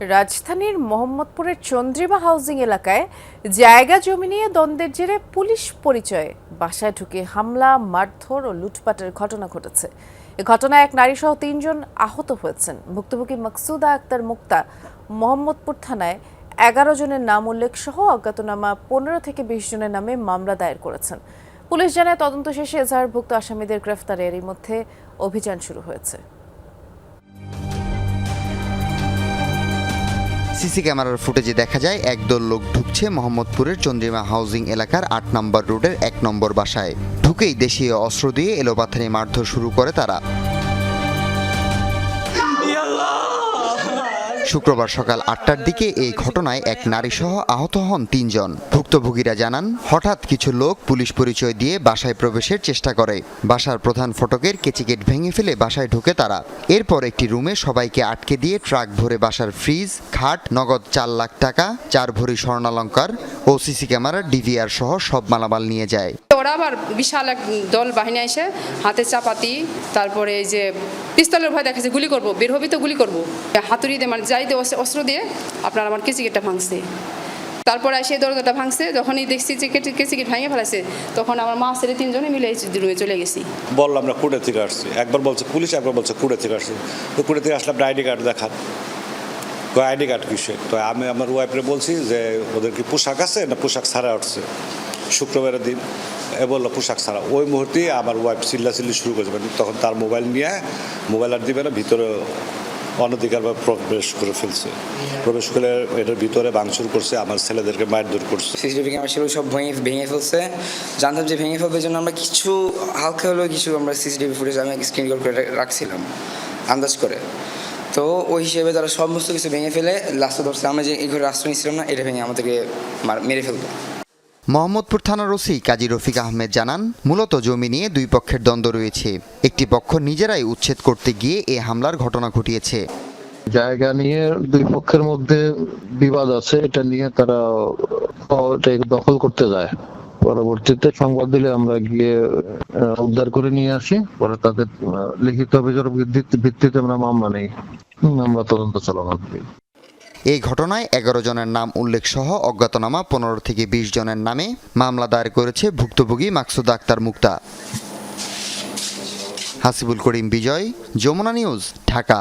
রাজধানীর মোহাম্মদপুরের চন্দ্রিমা হাউজিং এলাকায় জায়গা জমি নিয়ে দ্বন্দ্বের জেরে পুলিশ পরিচয়ে বাসায় ঢুকে হামলা, মারধর ও লুটপাটের ঘটনা ঘটেছে। এ ঘটনায় এক নারীসহ তিনজন আহত হয়েছেন। ভুক্তভোগী মকসুদা আক্তার মুক্তা মোহাম্মদপুর থানায় এগারো জনের নাম উল্লেখ সহ অজ্ঞাতনামা পনেরো থেকে বিশ জনের নামে মামলা দায়ের করেছেন। পুলিশ জানায়, তদন্ত শেষে এজাহারভুক্ত আসামিদের গ্রেফতারে এরই মধ্যে অভিযান শুরু হয়েছে। সিসি ক্যামেরার ফুটেজে দেখা যায়, একদল লোক ঢুকছে মোহাম্মদপুরের চন্দ্রিমা হাউজিং এলাকার আট নম্বর রোডের এক নম্বর বাসায়। ঢুকেই দেশীয় অস্ত্র দিয়ে এলোপাথারি মারধর শুরু করে তারা। শুক্রবার সকাল আটটার দিকে এই ঘটনায় এক নারীসহ আহত হন তিনজন। ভুক্তভোগীরা জানান, হঠাৎ কিছু লোক পুলিশ পরিচয় দিয়ে বাসায় প্রবেশের চেষ্টা করে। বাসার প্রধান ফটকের কেচিকেট ভেঙে ফেলে বাসায় ঢুকে তারা। এরপর একটি রুমে সবাইকে আটকে দিয়ে ট্রাক ভরে বাসার ফ্রিজ, খাট, নগদ চার লাখ টাকা, চার ভরি স্বর্ণালঙ্কার ও সিসি ক্যামেরা, ডিভিআর সহ সব মালামাল নিয়ে যায়। ওরা আবার বিশাল এক দল বাহিনী এসে হাতে চাপাতি, তারপরে এই যে পিস্তলের ভয় দেখাচ্ছে, গুলি করব, বের হবি তো গুলি করব। হাতুড়ি দিয়ে মানে যাই দিয়ে অস্ত্র- দিয়ে আপনার আমার কেচিকেটটা ভাঙছে। তারপরে এসে দরজাটা ভাঙছে, যখনই দেখছি যে কেটে কেচিকেট ভেঙে ফেলাছে, তখন আমার মা ছেলে তিনজনে মিলে রুমে চলে গেছি। বললাম আমরা কুড়ে থেকে আসছি। একবার বলছে, পুলিশ একবার বলছে কুড়ে থেকে আসছি। তো কুড়ে থেকে আসলাম, আইডি কার্ড দেখান আইডি কার্ড কিসে তো আমি আমার ওয়াইফরে বলছি যে, ওদের কি পোশাক আছে না পোশাক ছাড়া উঠছে? শুক্রবারের দিন এ বলল পোশাক ছাড়া। ওই মুহূর্তেই আমার ওয়াইফ চিল্লাচিল্লি শুরু করেছে মানে তখন তার মোবাইল নিয়ে মোবাইল আর দিবে না ভিতরে অনধিকারভাবে প্রবেশ করে ফেলছে। প্রবেশ করে এটার ভিতরে ভাঙচুর করছে আমার ছেলেদেরকে মারধর করছে। সিসিটিভি ক্যামেরা ছিল সব ভেঙে ভেঙে ফেলছে। জানতাম যে ভেঙে ফেলবে জন্য আমরা কিছু হালকা হলেও কিছু আমরা সিসিটিভি ফুটেজ আমি স্ক্রিন রেকর্ড করে রাখছিলাম আন্দাজ করে। তো ওই হিসেবে তারা সমস্ত কিছু ভেঙে ফেলে লাস্টে ধরছে আমরা যে এই ঘরে আশ্রয় নিচ্ছিলাম না এটা ভেঙে আমাদেরকে মেরে ফেলব। মোহাম্মদপুর থানার ওসি কাজী রফিক আহমেদ জানান, মূলত জমি নিয়ে দুই পক্ষের দ্বন্দ্ব রয়েছে। একটি পক্ষ নিজেরাই উচ্ছেদ করতে গিয়ে এ হামলার ঘটনা ঘটিয়েছে। জায়গা নিয়ে দুই পক্ষের মধ্যে বিবাদ আছে, এটা নিয়ে তারা দখল করতে যায়। পরবর্তীতে সংবাদ দিলে আমরা গিয়ে উদ্ধার করে নিয়ে আসি। পরে তাদের লিখিত অভিযোগ ভিত্তিতে আমরা মামলা নেই। আমরা তদন্ত চলমান। করি এই ঘটনায় এগারো জনের নাম উল্লেখ সহ অজ্ঞাতনামা পনেরো থেকে বিশ জনের নামে মামলা দায়ের করেছে ভুক্তভোগী মাকসুদ আক্তার মুক্তা। হাসিবুল করিম বিজয়, যমুনা নিউজ, ঢাকা।